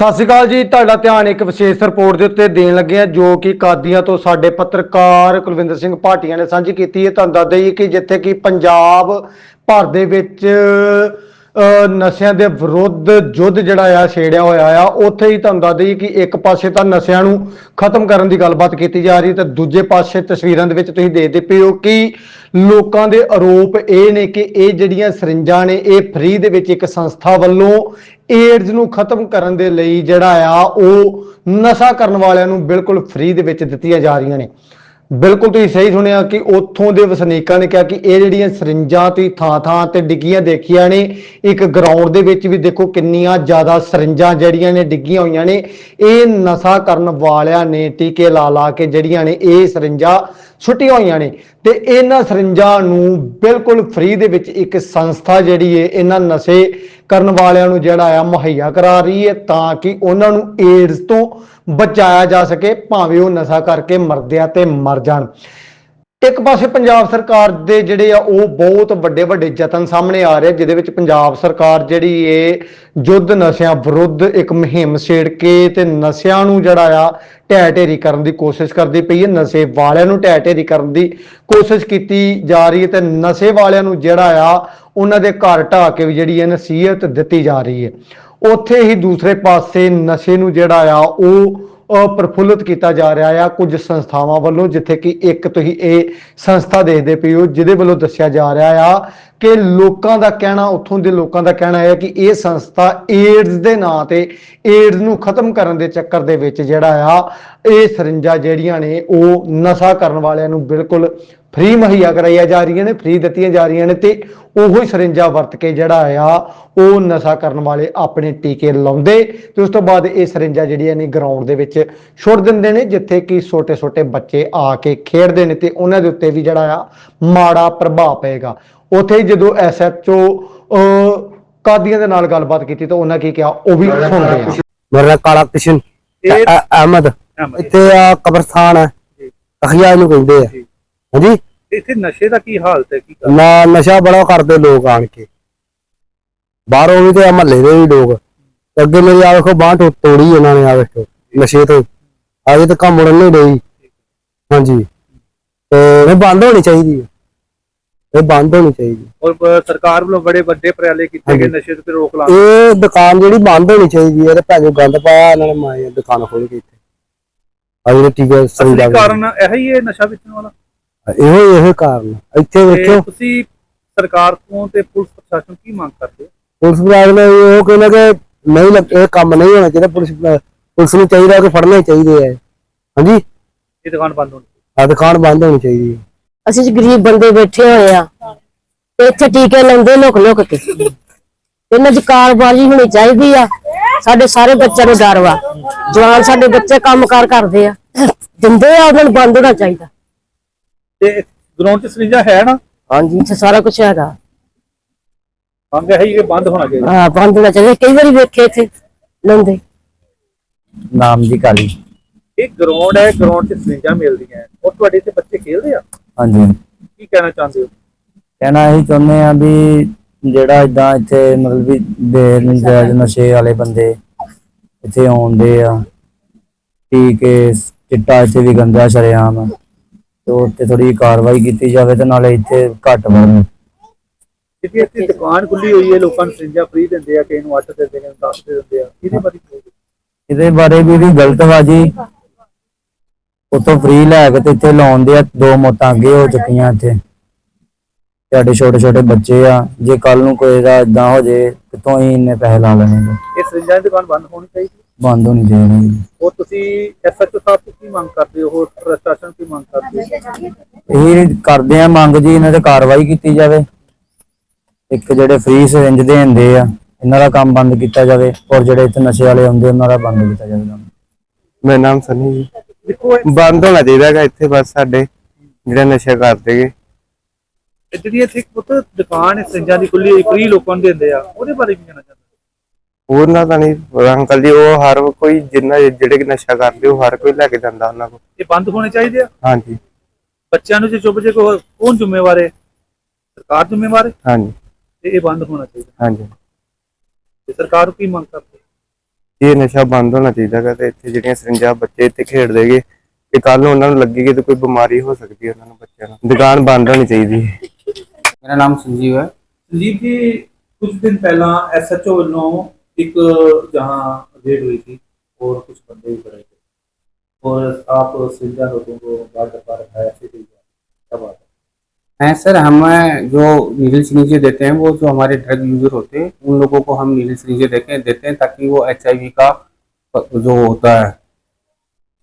ਸਤਿ ਸ਼੍ਰੀ ਅਕਾਲ ਜੀ, ਤੁਹਾਡਾ ਧਿਆਨ ਇੱਕ ਵਿਸ਼ੇਸ਼ ਰਿਪੋਰਟ ਦੇ ਉੱਤੇ ਦੇਣ ਲੱਗੇ ਆ ਜੋ ਕਿ ਕਾਦੀਆਂ ਤੋਂ ਸਾਡੇ ਪੱਤਰਕਾਰ ਕੁਲਵਿੰਦਰ ਸਿੰਘ ਭਾਟੀਆ ਨੇ ਸਾਂਝੀ ਕੀਤੀ ਹੈ। ਤੁਹਾਨੂੰ ਦੱਸ ਦਈਏ ਕਿ ਜਿੱਥੇ ਕਿ ਪੰਜਾਬ ਭਰ ਦੇ ਵਿੱਚ ਨਸ਼ਿਆਂ ਦੇ ਵਿਰੁੱਧ ਯੁੱਧ ਜਿਹੜਾ ਆ, ਛੇੜਿਆ ਹੋਇਆ ਆ, ਉੱਥੇ ਹੀ ਤੁਹਾਨੂੰ ਦੱਸ ਦਈਏ ਕਿ ਇੱਕ ਪਾਸੇ ਤਾਂ ਨਸ਼ਿਆਂ ਨੂੰ ਖਤਮ ਕਰਨ ਦੀ ਗੱਲਬਾਤ ਕੀਤੀ ਜਾ ਰਹੀ ਤੇ ਦੂਜੇ ਪਾਸੇ ਤਸਵੀਰਾਂ ਦੇ ਵਿੱਚ ਤੁਸੀਂ ਦੇਖਦੇ ਪਏ ਹੋ ਕਿ ਲੋਕਾਂ ਦੇ ਆਰੋਪ ਇਹ ਨੇ ਕਿ ਇਹ ਜਿਹੜੀਆਂ ਸਰਿੰਜਾਂ ਨੇ, ਇਹ ਫ੍ਰੀ ਦੇ ਵਿੱਚ ਇੱਕ ਸੰਸਥਾ ਵੱਲੋਂ ਏਡਜ਼ ਨੂੰ ਖਤਮ ਕਰਨ ਦੇ ਲਈ ਜਿਹੜਾ ਆ, ਉਹ ਨਸ਼ਾ ਕਰਨ ਵਾਲਿਆਂ ਨੂੰ ਬਿਲਕੁਲ ਫ੍ਰੀ ਦੇ ਵਿੱਚ ਦਿੱਤੀਆਂ ਜਾ ਰਹੀਆਂ ਨੇ। ਬਿਲਕੁਲ ਤੁਸੀਂ ਸਹੀ ਸੁਣਿਆ ਕਿ ਉੱਥੋਂ ਦੇ ਵਸਨੀਕਾਂ ਨੇ ਕਿਹਾ ਕਿ ਇਹ ਜਿਹੜੀਆਂ ਸਰਿੰਜਾਂ ਤੁਸੀਂ ਥਾਂ ਥਾਂ ਤੇ ਡਿੱਗੀਆਂ ਦੇਖੀਆਂ ਨੇ, ਇੱਕ ਗਰਾਊਂਡ ਦੇ ਵਿੱਚ ਵੀ ਦੇਖੋ ਕਿੰਨੀਆਂ ਜ਼ਿਆਦਾ ਸਰਿੰਜਾਂ ਜਿਹੜੀਆਂ ਨੇ ਡਿੱਗੀਆਂ ਹੋਈਆਂ ਨੇ। ਇਹ ਨਸ਼ਾ ਕਰਨ ਵਾਲਿਆਂ ਨੇ ਟੀਕੇ ਲਾ ਲਾ ਕੇ ਜਿਹੜੀਆਂ ਨੇ ਇਹ ਸਰਿੰਜਾਂ ਛੁੱਟੀਆਂ ਹੋਈਆਂ ਨੇ। ਤੇ ਇਹਨਾਂ ਸਰਿੰਜਾਂ ਨੂੰ ਬਿਲਕੁਲ ਫ੍ਰੀ ਦੇ ਵਿੱਚ ਇੱਕ ਸੰਸਥਾ ਜਿਹੜੀ ਹੈ ਇਹਨਾਂ ਨਸ਼ੇ ਕਰਨ ਵਾਲਿਆਂ ਨੂੰ ਜਿਹੜਾ ਆ, ਮੁਹੱਈਆ ਕਰਾ ਰਹੀ ਹੈ ਤਾਂ ਕਿ ਉਹਨਾਂ ਨੂੰ ਏਡਜ਼ ਤੋਂ ਬਚਾਇਆ ਜਾ ਸਕੇ, ਭਾਵੇਂ ਉਹ ਨਸ਼ਾ ਕਰਕੇ ਮਰਦੇ ਆ ਤੇ ਮਰ ਜਾਣ। ਇੱਕ ਪਾਸੇ ਪੰਜਾਬ ਸਰਕਾਰ ਦੇ ਜਿਹੜੇ ਆ, ਉਹ ਬਹੁਤ ਵੱਡੇ ਵੱਡੇ ਯਤਨ ਸਾਹਮਣੇ ਆ ਰਹੇ, ਜਿਹਦੇ ਵਿੱਚ ਪੰਜਾਬ ਸਰਕਾਰ ਜਿਹੜੀ ਏ ਯੁੱਧ ਨਸ਼ਿਆਂ ਵਿਰੁੱਧ ਇੱਕ ਮੁਹਿੰਮ ਛੇੜ ਕੇ ਤੇ ਨਸ਼ਿਆਂ ਨੂੰ ਜਿਹੜਾ ਆ ਢਹਿ ਢੇਰੀ ਕਰਨ ਦੀ ਕੋਸ਼ਿਸ਼ ਕਰਦੀ ਪਈ ਹੈ ਨਸ਼ੇ ਵਾਲਿਆਂ ਨੂੰ ਢਹਿ ਢੇਰੀ ਕਰਨ ਦੀ ਕੋਸ਼ਿਸ਼ ਕੀਤੀ ਜਾ ਰਹੀ ਹੈ ਤੇ ਨਸ਼ੇ ਵਾਲਿਆਂ ਨੂੰ ਜਿਹੜਾ ਆ, ਉਹਨਾਂ ਦੇ ਘਰ ਢਾਹ ਕੇ ਵੀ ਜਿਹੜੀ ਹੈ ਨਸੀਹਤ ਦਿੱਤੀ ਜਾ ਰਹੀ ਹੈ ਉੱਥੇ ਹੀ ਦੂਸਰੇ ਪਾਸੇ ਨਸ਼ੇ ਨੂੰ ਜਿਹੜਾ ਆ, ਉਹ ਪ੍ਰਫੁੱਲਿਤ ਕੀਤਾ ਜਾ ਰਿਹਾ ਆ ਕੁਝ ਸੰਸਥਾਵਾਂ ਵੱਲੋਂ, ਜਿੱਥੇ ਕਿ ਇੱਕ ਤੁਸੀਂ ਇਹ ਸੰਸਥਾ ਦੇਖਦੇ ਪਏ ਹੋ, ਜਿਹਦੇ ਵੱਲੋਂ ਦੱਸਿਆ ਜਾ ਰਿਹਾ ਆ ਕਿ ਲੋਕਾਂ ਦਾ ਕਹਿਣਾ, ਉੱਥੋਂ ਦੇ ਲੋਕਾਂ ਦਾ ਕਹਿਣਾ ਹੈ ਕਿ ਇਹ ਸੰਸਥਾ ਏਡਜ਼ ਦੇ ਨਾਂ ਤੇ ਏਡਜ਼ ਨੂੰ ਖਤਮ ਕਰਨ ਦੇ ਚੱਕਰ ਦੇ ਵਿੱਚ ਜਿਹੜਾ ਆ, ਇਹ ਸਰਿੰਜਾਂ ਜਿਹੜੀਆਂ ਨੇ, ਉਹ ਨਸ਼ਾ ਕਰਨ ਵਾਲਿਆਂ ਨੂੰ ਬਿਲਕੁਲ ਫ੍ਰੀ ਮੁਹੱਈਆ ਕਰਾਈਆਂ ਜਾ ਰਹੀਆਂ ਨੇ ਫ੍ਰੀ ਦਿੱਤੀਆਂ ਜਾ ਰਹੀਆਂ ਨੇ ਤੇ ਉਹੋ ਹੀ ਸਰਿੰਜਾ ਵਰਤ ਕੇ ਜਿਹੜਾ ਆ ਉਹ ਨਸ਼ਾ ਕਰਨ ਵਾਲੇ ਆਪਣੇ ਟੀਕੇ ਲਾਉਂਦੇ। ਤੇ ਉਸ ਤੋਂ ਬਾਅਦ ਇਹ ਸਰਿੰਜਾ ਜਿਹੜੀਆਂ ਨੇ ਗਰਾਊਂਡ ਦੇ ਵਿੱਚ ਛੁੱਟ ਦਿੰਦੇ ਨੇ ਜਿੱਥੇ ਕਿ ਛੋਟੇ-ਛੋਟੇ ਬੱਚੇ ਆ ਕੇ ਖੇਡਦੇ ਨੇ ਤੇ ਉਹਨਾਂ ਦੇ ਉੱਤੇ ਵੀ ਜਿਹੜਾ ਆ ਮਾੜਾ ਪ੍ਰਭਾਵ ਪਏਗਾ। ਉੱਥੇ ਜਦੋਂ ਐਸਐਚਓ ਕਾਦੀਆਂ ਦੇ ਨਾਲ ਗੱਲਬਾਤ ਕੀਤੀ ਤਾਂ ਉਹਨਾਂ ਕੀ ਕਿਹਾ? ਉਹ ਵੀ ਸੁਣਦੇ ਆ। ਮੇਰਾ ਕਾਲਾ ਕਿਸ਼ਨ ਅਹਿਮਦ। ਇੱਥੇ ਆ ਕਬਰਸਤਾਨ ਹੈ ਅਖਿਆ ਨੂੰ ਕਹਿੰਦੇ ਆ। ਹਾਂਜੀ? ਇੱਥੇ ਨਸ਼ੇ ਦਾ ਕੀ ਹਾਲਤ ਹੈ? ਕੀ ਨਾ ਨਸ਼ਾ ਬੜਾ ਕਰਦੇ ਲੋਕ ਆਣ ਕੇ। ਬਾਹਰੋਂ ਵੀ ਤੇ ਮਹੱਲੇ ਦੇ ਵੀ ਲੋਕ। ਅੱਗੇ ਮੇਰੀ ਆ ਵੇਖੋ ਬਾਂਹ ਟੋ- ਤੋੜੀ ਇਹਨਾਂ ਨੇ ਆ ਵੇਖੋ ਨਸ਼ੇ ਤੋਂ। ਅਜੇ ਤੱਕ ਮੁੜਨ ਨਹੀਂ ਡਈ। ਹਾਂਜੀ। ਤੇ ਇਹ ਬੰਦ ਹੋਣੀ ਚਾਹੀਦੀ ਹੈ। ਇਹ ਬੰਦ ਹੋਣੀ ਚਾਹੀਦੀ ਔਰ ਬ- ਸਰਕਾਰ ਵੱਲੋਂ ਬੜੇ ਵੱਡੇ ਪ੍ਰਯਾਲੇ ਕੀਤੇ ਗਏ। ਨਸ਼ੇ ਤੇ ਰੋਕ ਲਾਉਣ। ਇਹ ਦੁਕਾਨ ਜਿਹੜੀ ਬੰਦ ਹੋਣੀ ਚਾਹੀਦੀ ਹੈ ਤੇ ਭੈਜੋ ਗੰਦ ਪਾਇਆ ਇਹਨਾਂ ਨੇ ਮਾਏ ਦੁਕਾਨ ਖੋਲ ਕੇ ਇੱਥੇ। ਆ ਜਿਹੜੇ ਟੀਕੇ ਅਸਲੀ ਸਰੀਰ ਕਾਰਨ ਇਹ ਹੀ ਹੈ ਨਸ਼ਾ ਵੇਚਣ ਵਾਲਾ? ਇਹੋ ਇਹੋ ਕਾਰਨ। ਇੱਥੇ ਵੇਖੋ ਤੁਸੀਂ ਸਰਕਾਰ ਤੋਂ ਤੇ ਪੁਲਿਸ ਪ੍ਰਸ਼ਾਸਨ ਕੀ ਮੰਗ ਕਰਦੇ ਪੁਲਿਸ ਵਿਭਾਗ ਨੇ ਉਹ ਕਹਿੰਦਾ ਕਿ ਨਹੀਂ ਲੱਗ- ਇਹ ਕੰਮ ਨਹੀਂ ਹੋਣਾ ਚਾਹੀਦਾ ਪੁਲਿਸ ਪੁਲਿਸ ਨੂੰ ਚਾਹੀਦਾ ਕਿ ਫੜਨੇ ਚਾਹੀਦੇ ਆ ਹਾਂਜੀ? ਇਹ ਦੁਕਾਨ ਬੰਦ ਹੋਣੀ ਆ ਦੁਕਾਨ ਬੰਦ ਹੋਣੀ ਚਾਹੀਦੀ ਹੈ ਅਸੀਂ ਜੀ ਗਰੀਬ ਬੰਦੇ ਬੈਠੇ ਹੋਏ ਆ ਤੇ ਇੱਥੇ ਟੀਕੇ ਲਾਉਂਦੇ ਲੁਕ ਲੁਕ ਕੇ। ਇਹਨਾਂ ਦੀ ਕਾਰਬਾਰੀ ਹੋਣੀ ਚਾਹੀਦੀ ਆ। ਸਾਡੇ ਸਾਰੇ ਬੱਚਿਆਂ ਨੂੰ ਡਰ ਵਾ। ਜਵਾਨ ਸਾਡੇ ਬੱਚੇ ਕੰਮਕਾਰ ਕਰਦੇ ਆ। ਦਿੰਦੇ ਆ ਉਹਨਾਂ ਨੂੰ ਬੰਦ ਹੋਣਾ ਚਾਹੀਦਾ। ਤੇ ਗਰਾਊਂਡ 'ਚ ਸਰਿੰਜਾ ਹੈ ਨਾ? ਹਾਂਜੀ। ਇੱਥੇ ਸਾਰਾ ਕੁਝ ਹੈਗਾ। ਮੰਗ ਹੈ ਇਹ ਬੰਦ ਹੋਣਾ ਚਾਹੀਦਾ? ਹਾਂ ਬੰਦ ਹੋਣਾ ਚਾਹੀਦਾ। ਕਈ ਵਾਰੀ ਵੇਖੇ ਇੱਥੇ ਲਾਉਂਦੇ ਨਾਮ ਦੀ ਕਾਲੀ ਇਹ ਗਰਾਊਂਡ ਹੈ ਗਰਾਊਂਡ 'ਚ ਸਰਿੰਜਾ ਮਿਲਦੀਆਂ। ਔਰ ਤੁਹਾਡੇ ਇੱਥੇ ਬੱਚੇ ਖੇਡਦੇ ਆ? ਹਾਂਜੀ। ਕੀ ਕਹਿਣਾ ਚਾਹੁੰਦੇ ਹੋ? ਕਹਿਣਾ ਇਹੀ ਚਾਹੁੰਦੇ ਆ ਵੀ ਜਿਹੜਾ ਇਦਾਂ ਇੱਥੇ ਮਤਲਬ ਵੀ ਬੇਨਜਾਇਜ਼ ਨਸ਼ੇ ਵਾਲੇ ਬੰਦੇ ਇੱਥੇ ਆਉਂਦੇ ਆ। ਟੀਕੇ ਚਿੱਟਾ ਇੱਥੇ ਵੀ ਗੰਦਾ ਸ਼ਰੇਆਮ। ਤੇ ਉੱਤੇ ਥੋੜੀ ਕਾਰਵਾਈ ਕੀਤੀ ਜਾਵੇ ਤੇ ਨਾਲੇ ਇੱਥੇ ਘੱਟ ਵੜਨ ਕਿਉਂਕਿ ਇੱਥੇ ਦੁਕਾਨ ਖੁੱਲੀ ਹੋਈ ਹੈ ਲੋਕਾਂ ਨੂੰ ਸਰਿੰਜਾ ਫ੍ਰੀ ਦਿੰਦੇ ਆ ਕਿਸੇ ਨੂੰ 8 ਦੇ ਦਿੰਦੇ ਨੇ 10 ਦੇ ਦਿੰਦੇ ਆ ਇਹਦੇ ਬਾਰੇ? ਇਹਦੇ ਬਾਰੇ ਵੀ ਵੀ ਗਲਤ ਵਾ ਜੀ ਉੱਥੋਂ ਫ੍ਰੀ ਲੈ ਕੇ ਤੇ ਇੱਥੇ ਲਾਉਂਦੇ ਆ ਦੋ ਮੌਤਾਂ ਅੱਗੇ ਹੋ ਚੁੱਕੀਆਂ ਇੱਥੇ ਸਾਡੇ ਛੋਟੇ ਛੋਟੇ ਬੱਚੇ ਆ ਜੇ ਕੱਲ ਨੂੰ ਕੋਈ ਦਾ ਇਦਾਂ ਹੋ ਜੇ ਕਿਤੋਂ ਹੀ ਇੰਨੇ ਪੈਸੇ ਲਾ ਲੈਣੇ। ਇਹ ਸਰਿੰਜਾ ਦੀ ਦੁਕਾਨ ਬੰਦ ਹੋਣੀ ਚਾਹੀਦੀ ਬੰਦ ਹੋਣੀ ਚਾਹੀਦੀ ਉਹ ਤੁਸੀਂ ਐਸਐਚਓ ਸਾਹਿਬ ਤੋਂ ਕੀ ਮੰਗ ਕਰਦੇ ਹੋ? ਹੋਰ ਪ੍ਰਸ਼ਾਸਨ ਕੀ ਮੰਗ ਕਰਦੇ ਹੋ? ਇਹ ਕਰਦੇ ਆ ਮੰਗ ਜੀ ਇਹਨਾਂ ਤੇ ਕਾਰਵਾਈ ਕੀਤੀ ਜਾਵੇ। ਇੱਕ ਜਿਹੜੇ ਫ੍ਰੀ ਸਿਰਿੰਜ ਦੇਂਦੇ ਆ ਇਹਨਾਂ ਦਾ ਕੰਮ ਬੰਦ ਕੀਤਾ ਜਾਵੇ ਔਰ ਜਿਹੜੇ ਇੱਥੇ ਨਸ਼ੇ ਵਾਲੇ ਆਉਂਦੇ ਉਹਨਾਂ ਦਾ ਬੰਦ ਕੀਤਾ ਜਾਵੇ। ਮੇਰਾ ਨਾਮ ਸਨੀ ਜੀ। ਬੰਦ ਹੋਣਾ ਚਾਹੀਦਾ ਹੈਗਾ ਇੱਥੇ ਬਸ ਸਾਡੇ ਜਿਹੜਾ ਨਸ਼ਾ ਕਰਦੇਗੇ ਇਹ ਜਿਹੜੀ ਇੱਥੇ ਇੱਕ ਪੁੱਤ ਦੁਕਾਨ ਹੈ ਸਰਿੰਜਾਂ ਦੀ ਖੁੱਲੀ ਹੋਈ ਫ੍ਰੀ ਲੋਕਾਂ ਨੂੰ ਦਿੰਦੇ ਆ ਉਹਦੇ ਬਾਰੇ ਕੀ ਕਹਿਣਾ ਚਾਹੁੰਦੇ ਉਹਨਾਂ ਦਾ ਨਹੀਂ ਪਤਾ ਅੰਕਲ ਜੀ ਉਹ ਹਰ ਕੋਈ ਜਿੰਨਾ ਜਿਹੜੇ ਕਿ ਨਸ਼ਾ ਕਰਦੇ ਉਹ ਹਰ ਕੋਈ ਲੈ ਕੇ ਜਾਂਦਾ ਉਹਨਾਂ ਕੋਲ। ਇਹ ਬੰਦ ਹੋਣੇ ਚਾਹੀਦੇ ਆ? ਹਾਂਜੀ। ਬੱਚਿਆਂ ਨੂੰ ਜੇ ਚੁੱਪ ਜੇ ਕੋ- ਕੌਣ ਜ਼ਿੰਮੇਵਾਰ ਹੈ ਸਰਕਾਰ ਜ਼ਿੰਮੇਵਾਰ ਹੈ ਹਾਂਜੀ। ਤੇ ਇਹ ਬੰਦ ਹੋਣਾ ਚਾਹੀਦਾ। ਹਾਂਜੀ। ਤੇ ਸਰਕਾਰ ਨੂੰ ਕੀ ਮੰਗ ਕਰਦੇ? ਇਹ ਨਸ਼ਾ ਬੰਦ ਹੋਣਾ ਚਾਹੀਦਾ ਹੈਗਾ ਤੇ ਇੱਥੇ ਜਿਹੜੀਆਂ ਸਰਿੰਜਾਂ ਬੱਚੇ ਇੱਥੇ ਖੇਡਦੇ ਹੈਗੇ ਕਿ ਕੱਲ ਨੂੰ ਉਹਨਾਂ ਨੂੰ ਲੱਗੇਗੀ ਤੇ ਕੋਈ ਬਿਮਾਰੀ ਹੋ ਸਕਦੀ ਹੈ ਉਹਨਾਂ ਨੂੰ ਬੱਚਿਆਂ ਨੂੰ। ਦੁਕਾਨ ਬੰਦ ਹੋਣੀ ਚਾਹੀਦੀ ਹੈ। ਮੇਰਾ ਨਾਮ ਸੰਜੀਵ ਹੈ। ਸੰਜੀਵ ਜੀ ਕੁਝ ਦਿਨ ਪਹਿਲਾਂ ਐਸਐਚਓ ਵੱਲੋਂ ਇੱਕ जहाँ रेड हुई थी और कुछ बंदे भी पड़े थे। और आप सिंजा लोगों को बाहर डब्बा रखा है ऐसे कोई क्या बात है? हैं सर हमें जो नीडल सिरींजे देते हैं वो जो हमारे ड्रग यूज़र होते हैं उन लोगों को हम नीडल सिरींजे देते हैं देते हैं ताकि वो एचआईवी का जो होता है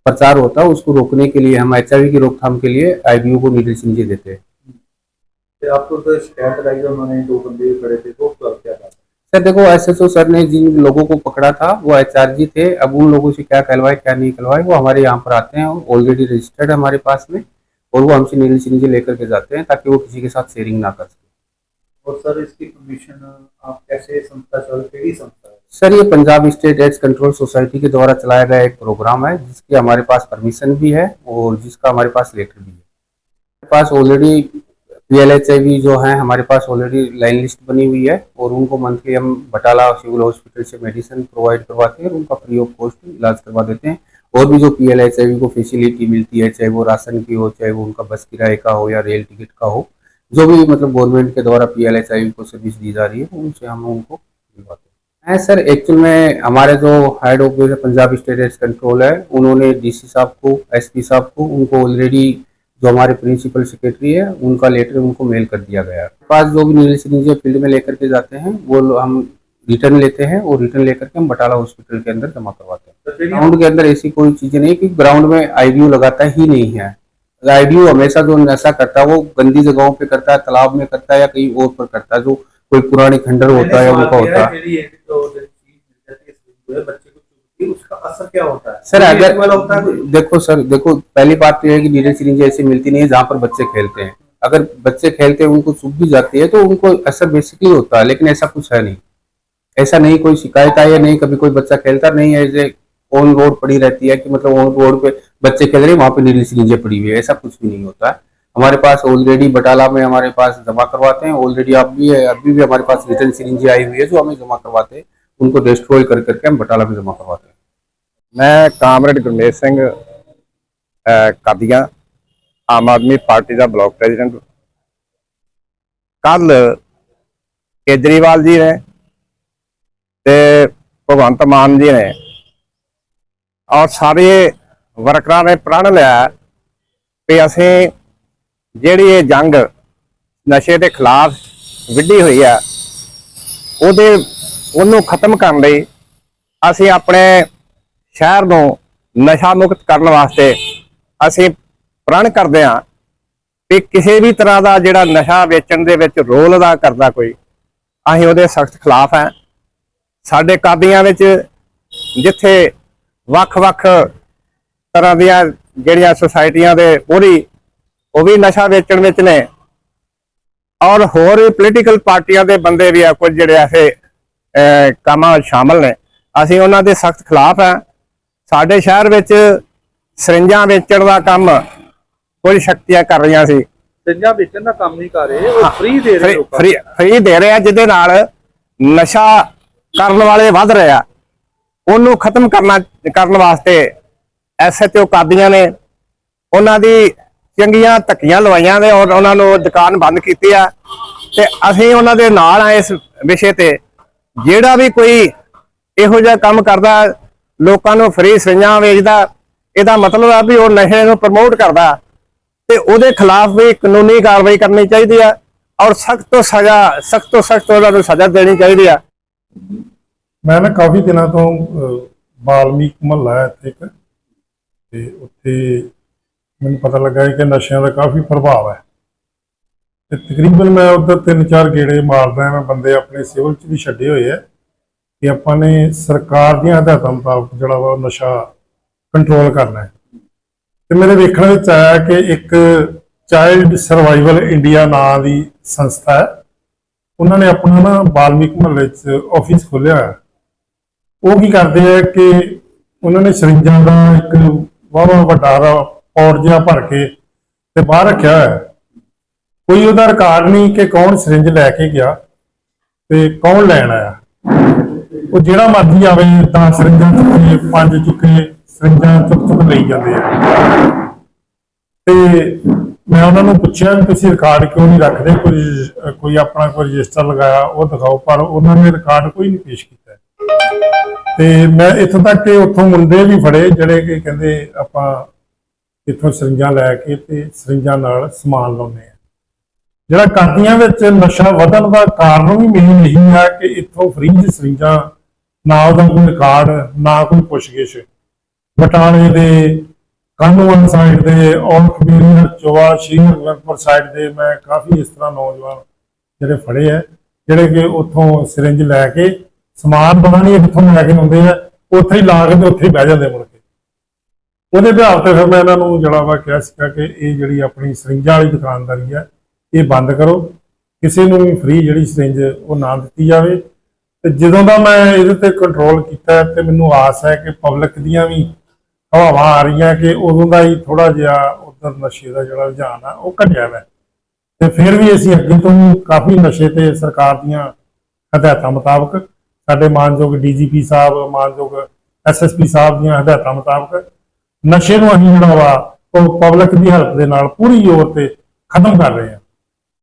प्रचार होता है उसको रोकने के लिए हम एचआईवी की रोकथाम के लिए आई को नीडल सिरींजे देते हैं। आपको तो शिकायत लगाई उन्होंने दो बंदे खड़े थे वो क्या सर देखो एसएसओ सर ने जिन लोगों को पकड़ा था वो एचआरजी थे। अब उन लोगों से क्या कहलवाए क्या नहीं कहलवाए वो हमारे यहाँ पर आते हैं ऑलरेडी रजिस्टर्ड है हमारे पास में और वो हमसे नीडल सिरींजे लेकर के जाते हैं ताकि वो किसी के साथ शेयरिंग ना कर सके। और सर इसकी परमिशन आप कैसे संस्था संस्था सर ये Punjab state AIDS control society के द्वारा चलाया गया एक प्रोग्राम है जिसकी हमारे पास परमिशन भी है और जिसका हमारे पास लेटर भी है। हमारे पास ऑलरेडी पी जो है, हमारे पास ऑलरेडी लाइन लिस्ट बनी हुई है और उनको मंथली हम बटाला सिविल हॉस्पिटल से मेडिसिन प्रोवाइड करवाते हैं और उनका फ्री ऑफ़ कॉस्ट इलाज करवा देते हैं। और भी जो पी एल को फैसिलिटी मिलती है, चाहे वो राशन की हो, चाहे वो उनका बस किराए का हो या रेल टिकट का हो, जो भी मतलब गवर्नमेंट के द्वारा पी एल को सर्विस दी जा रही है, उनसे हम उनको दिलवाते हैं। हैं सर एक्चुअल में हमारे जो head office Punjab state control है, उन्होंने डीसी साहब को एसपी साहब को, उनको ऑलरेडी जो हमारे प्रिंसिपल सेक्रेटरी है उनका लेटर उनको मेल कर दिया गया। है पास जो भी नील सिरींजे फ़ील्ड में लेकर के जाते हैं वो हम रिटर्न लेते हैं और रिटर्न लेकर के हम बटाला हॉस्पिटल के अंदर जमा करवाते हैं। ग्राउंड के अंदर ऐसी कोई चीज़ें नहीं कि ग्राउंड में आईडीयू लगाता ही नहीं है। आईडीयू हमेशा जो नशा करता है वो गंदी जगहों पे करता है तालाब में करता है या कहीं और पर करता है जो कोई पुरानी खंडर होता है या उनका होता है। उसका असर क्या होता है? सर अगर होता है देखो सर देखो पहली बात तो यह है कि नीडल सिरिंज ऐसी मिलती नहीं है जहाँ पर बच्चे खेलते हैं। अगर बच्चे खेलते हैं उनको सूख भी जाती है तो उनको असर बेसिकली होता है लेकिन ऐसा कुछ है नहीं। ऐसा नहीं कोई शिकायत आई है नहीं कभी कोई बच्चा खेलता नहीं है ऐसे ऑन रोड पड़ी रहती है कि मतलब ऑन रोड पे बच्चे खेल रहे हैं वहाँ पे नीडल सिरिंजें पड़ी हुई है। ऐसा कुछ भी नहीं होता। है हमारे पास ऑलरेडी बटाला में हमारे पास जमा करवाते हैं ऑलरेडी अब भी है अभी भी हमारे पास रिटर्न सिरिंजें आई हुई है जो हमें जमा करवाते हैं। उनको डिस्ट्रॉय कर करके हम बटाला में जमा करवाते हैं ਮੈਂ ਕਾਮਰੇਡ ਗੁਰਮੇਸ਼ ਸਿੰਘ ਅਹ ਕਾਦੀਆਂ ਆਮ ਆਦਮੀ ਪਾਰਟੀ ਦਾ ਬਲਾਕ ਪ੍ਰੈਜ਼ੀਡੈਂਟ ਕੱਲ ਕੇਜਰੀਵਾਲ ਜੀ ਨੇ ਤੇ ਭਗਵੰਤ ਮਾਨ ਜੀ ਨੇ ਔਰ ਸਾਰੇ ਵਰਕਰਾਂ ਨੇ ਪ੍ਰਣ ਲਿਆ ਕਿ ਅਸੀਂ ਜਿਹੜੀ ਇਹ ਜੰਗ ਨਸ਼ੇ ਦੇ ਖਿਲਾਫ ਵਿੱਢੀ ਹੋਈ ਆ ਉਹਦੇ ਉਹਨੂੰ ਖਤਮ ਕਰਨ ਲਈ ਅਸੀਂ ਆਪਣੇ ਸ਼ਹਿਰ ਨੂੰ ਨਸ਼ਾ ਮੁਕਤ ਕਰਨ ਵਾਸਤੇ ਅਸੀਂ ਪ੍ਰਣ ਕਰਦੇ ਹਾਂ ਕਿ ਕਿਸੇ ਵੀ ਤਰ੍ਹਾਂ ਦਾ ਜਿਹੜਾ ਨਸ਼ਾ ਵੇਚਣ ਦੇ ਵਿੱਚ ਰੋਲ ਅਦਾ ਕਰਦਾ ਕੋਈ, ਅਸੀਂ ਉਹਦੇ ਸਖਤ ਖਿਲਾਫ ਹੈ। ਸਾਡੇ ਕਾਦੀਆਂ ਵਿੱਚ ਜਿੱਥੇ ਵੱਖ-ਵੱਖ ਤਰ੍ਹਾਂ ਦੀਆਂ ਜਿਹੜੀਆਂ ਸੁਸਾਇਟੀਆਂ ਦੇ ਪੂਰੀ, ਉਹ ਵੀ ਨਸ਼ਾ ਵੇਚਣ ਵਿੱਚ ਨੇ। ਔਰ ਹੋਰ ਵੀ ਪੋਲੀਟੀਕਲ ਪਾਰਟੀਆਂ ਦੇ ਬੰਦੇ ਵੀ ਆ, ਕੁਝ ਜਿਹੜੇ ਐਸੇ ਕੰਮਾਂ ਸ਼ਾਮਲ ਨੇ। ਅਸੀਂ ਉਹਨਾਂ ਦੇ ਸਖਤ ਖਿਲਾਫ ਆ ਸਾਡੇ ਸ਼ਹਿਰ ਵਿੱਚ ਸਰਿੰਜਾਂ ਵੇਚਣ ਦਾ ਕੰਮ ਕੁਝ ਸ਼ਕਤੀਆਂ ਕਰ ਰਹੀਆਂ ਸੀ। ਸਿੰਜਾ ਵੇਚਣ ਦਾ ਕੰਮ ਨਹੀਂ ਕਰ ਰਹੇ ਉਹ ਫ੍ਰੀ ਦੇ ਰਹੇ ਲੋਕਾਂ ਫ੍ਰੀ ਫ੍ਰੀ ਦੇ ਰਹੇ ਆ ਜਿਹਦੇ ਨਾਲ ਨਸ਼ਾ ਕਰਨ ਵਾਲੇ ਵੱਧ ਰਹੇ ਆ। ਉਹਨੂੰ ਖਤਮ ਕਰਨਾ ਕਰਨ ਵਾਸਤੇ ਐਸਐਚਓ ਕਾਦੀਆਂ ਨੇ। ਉਹਨਾਂ ਦੀ ਚੰਗੀਆਂ ਧੱਕੀਆਂ ਲਵਾਈਆਂ ਨੇ ਔਰ ਉਹਨਾਂ ਨੂੰ ਦੁਕਾਨ ਬੰਦ ਕੀਤੀ ਆ। ਤੇ ਅਸੀਂ ਉਹਨਾਂ ਦੇ ਨਾਲ ਆ ਇਸ ਵਿਸ਼ੇ ਤੇ। ਜਿਹੜਾ ਵੀ ਕੋਈ ਇਹੋ ਜਿਹਾ ਕੰਮ ਕਰਦਾ ਲੋਕਾਂ ਨੂੰ ਫਰੀ ਸਰਿੰਜਾਂ ਵੇਚਦਾ ਇਹਦਾ ਮਤਲਬ ਆ ਵੀ ਉਹ ਨਸ਼ੇ ਨੂੰ ਪ੍ਰਮੋਟ ਕਰਦਾ ਤੇ ਉਹਦੇ ਖਿਲਾਫ ਵੀ ਕਾਨੂੰਨੀ ਕਾਰਵਾਈ ਕਰਨੀ ਚਾਹੀਦੀ ਆ ਔਰ ਸਖਤ ਤੋਂ ਸਜ਼ਾ ਸਖਤ ਤੋਂ ਸਖਤ ਉਹਨਾਂ ਨੂੰ ਸਜ਼ਾ ਦੇਣੀ ਚਾਹੀਦੀ ਆ। ਮੈਂ ਨਾ ਕਾਫੀ ਦਿਨਾਂ ਤੋਂ ਅਹ, ਬਾਲਮੀਕ ਮਹੱਲਾ ਹੈ ਇੱਥੇ ਇੱਕ ਤੇ ਉੱਥੇ ਮੈਨੂੰ ਪਤਾ ਲੱਗਾ ਕਿ ਨਸ਼ਿਆਂ ਦਾ ਕਾਫੀ ਪ੍ਰਭਾਵ ਹੈ। ਤੇ ਤਕਰੀਬਨ ਮੈਂ ਉੱਧਰ ਤਿੰਨ ਚਾਰ ਗੇੜੇ ਮਾਰਦਾ ਮੈਂ ਬੰਦੇ ਆਪਣੇ ਸਿਵਲ ਚ ਵੀ ਛੱਡੇ ਹੋਏ ਆ ਕਿ ਆਪਾਂ ਨੇ ਸਰਕਾਰ ਦੀਆਂ ਹਦਾਇਤਾਂ ਮੁਤਾਬਕ ਜਿਹੜਾ ਵਾ ਨਸ਼ਾ ਕੰਟਰੋਲ ਕਰਨਾ ਹੈ। ਤੇ ਮੇਰੇ ਵੇਖਣ ਵਿੱਚ ਆਇਆ ਕਿ ਇੱਕ ਚਾਈਲਡ ਸਰਵਾਈਵਲ ਇੰਡੀਆ ਨਾਂ ਦੀ ਸੰਸਥਾ ਹੈ। ਉਹਨਾਂ ਨੇ ਆਪਣਾ ਨਾ ਬਾਲਮੀਕ ਮਹੱਲੇ 'ਚ ਆਫਿਸ ਖੋਲ੍ਹਿਆ ਹੈ ਉਹ ਕੀ ਕਰਦੇ ਆ ਕਿ ਉਹਨਾਂ ਨੇ ਸਰਿੰਜਾਂ ਦਾ ਇੱਕ ਵਾਵਾ ਵੱਡਾ ਰਾ ਪੌੜ ਜਿਹਾ ਭਰ ਕੇ ਤੇ ਬਾਹਰ ਰੱਖਿਆ ਹੋਇਆ। ਕੋਈ ਉਹਦਾ ਰਿਕਾਰਡ ਨਹੀਂ ਕਿ ਕੌਣ ਸਰਿੰਜ ਲੈ ਕੇ ਗਿਆ ਤੇ ਕੌਣ ਲੈਣ ਆਇਆ। ਉਹ ਜਿਹੜਾ ਮਰਜ਼ੀ ਆਵੇ 10 ਸਰਿੰਜਾਂ ਚੁੱਕੇ ਪੰਜ ਚੁੱਕੇ ਸਰਿੰਜਾਂ ਚੁੱਕ ਚੁੱਕ ਲਈ ਜਾਂਦੇ ਆ। ਤੇ ਮੈਂ ਉਹਨਾਂ ਨੂੰ ਪੁੱਛਿਆ ਵੀ ਤੁਸੀਂ ਰਿਕਾਰਡ ਕਿਉਂ ਨਹੀਂ ਰੱਖਦੇ? ਕੋਈ ਕੋਈ ਆਪਣਾ ਕੋਈ ਰਜਿਸਟਰ ਲਗਾਇਆ, ਉਹ ਦਿਖਾਓ, ਪਰ ਉਹਨਾਂ ਨੇ ਰਿਕਾਰਡ ਕੋਈ ਨਹੀਂ ਪੇਸ਼ ਕੀਤਾ। ਤੇ ਮੈਂ ਇੱਥੋਂ ਤੱਕ ਕਿ ਉੱਥੋਂ ਮੁੰਡੇ ਵੀ ਫੜੇ, ਜਿਹੜੇ ਕਿ ਕਹਿੰਦੇ ਆਪਾਂ ਇੱਥੋਂ ਸਰਿੰਜਾਂ ਲੈ ਕੇ ਤੇ ਸਰਿੰਜਾਂ ਨਾਲ ਸਮਾਨ ਲਾਉਂਦੇ ਆ। ਜਿਹੜਾ ਕਾਦੀਆਂ ਵਿੱਚ ਨਸ਼ਾ ਵਧਣ ਦਾ ਕਾਰਨ ਵੀ ਮੇਨ ਨਹੀਂ ਹੈ ਕਿ ਇੱਥੋਂ ਫ੍ਰੀ ਦੀ ਸਰਿੰਜਾਂ ਨਾ ਉਹਦਾ ਕੋਈ ਰਿਕਾਰਡ, ਨਾ ਕੋਈ ਪੁੱਛਗਿੱਛ। ਬਟਾਲੇ ਦੇ ਕਾਨੂੰਨ ਸਾਈਡ ਦੇ ਔਰ ਕਬੀਰ ਚੋਆ ਸ਼੍ਰੀਨਗਰਪੁਰ ਸਾਈਡ ਦੇ ਮੈਂ ਕਾਫੀ ਇਸ ਤਰ੍ਹਾਂ ਨੌਜਵਾਨ ਜਿਹੜੇ ਫੜੇ ਆ, ਜਿਹੜੇ ਕਿ ਉੱਥੋਂ ਸਿਰਿੰਜ ਲੈ ਕੇ ਸਮਾਨ ਪਤਾ ਨਹੀਂ ਕਿੱਥੋਂ ਲੈ ਕੇ ਆਉਂਦੇ ਆ, ਉੱਥੇ ਹੀ ਲਾ ਕੇ ਤੇ ਉੱਥੇ ਹੀ ਬਹਿ ਜਾਂਦੇ ਮੁੜ ਕੇ। ਉਹਦੇ ਬਿਹਾਰ ਤੇ ਫਿਰ ਮੈਂ ਇਹਨਾਂ ਨੂੰ ਜਿਹੜਾ ਵਾ ਕਿਹਾ ਸੀਗਾ ਕਿ ਇਹ ਜਿਹੜੀ ਆਪਣੀ ਸਰਿੰਜਾਂ ਵਾਲੀ ਦੁਕਾਨਦਾਰੀ ਆ ਇਹ ਬੰਦ ਕਰੋ। ਕਿਸੇ ਨੂੰ ਵੀ ਫ੍ਰੀ ਜਿਹੜੀ ਸਰਿੰਜ ਉਹ ਨਾ ਦਿੱਤੀ ਜਾਵੇ। ਤੇ ਜਦੋਂ ਦਾ ਮੈਂ ਇਹਦੇ ਤੇ ਕੰਟਰੋਲ ਕੀਤਾ ਤੇ ਮੈਨੂੰ ਆਸ ਹੈ ਕਿ ਪਬਲਿਕ ਦੀਆਂ ਵੀ ਹਵਾਵਾਂ ਆ ਰਹੀਆਂ ਕਿ ਉਦੋਂ ਦਾ ਹੀ ਥੋੜਾ ਜਿਹਾ ਉਧਰ ਨਸ਼ੇ ਦਾ ਜਿਹੜਾ ਰੁਝਾਨ ਆ, ਉਹ ਘਟਿਆ ਵਾ। ਤੇ ਫਿਰ ਵੀ ਅਸੀਂ ਅੱਗੇ ਤੋਂ ਕਾਫੀ ਨਸ਼ੇ ਤੇ ਸਰਕਾਰ ਦੀਆਂ ਹਦਾਇਤਾਂ ਮੁਤਾਬਕ, ਸਾਡੇ ਮਾਨਯੋਗ ਡੀਜੀਪੀ ਸਾਹਿਬ, ਮਾਨਯੋਗ ਐਸਐਸਪੀ ਸਾਹਿਬ ਦੀਆਂ ਹਦਾਇਤਾਂ ਮੁਤਾਬਕ, ਨਸ਼ੇ ਨੂੰ ਅਸੀਂ ਜਿਹੜਾ ਵਾ ਉਹ ਪਬਲਿਕ ਦੀ ਹੈਲਪ ਦੇ ਨਾਲ ਪੂਰੀ ਜ਼ੋਰ ਤੇ ਖਤਮ ਕਰ ਰਹੇ ਹਾਂ।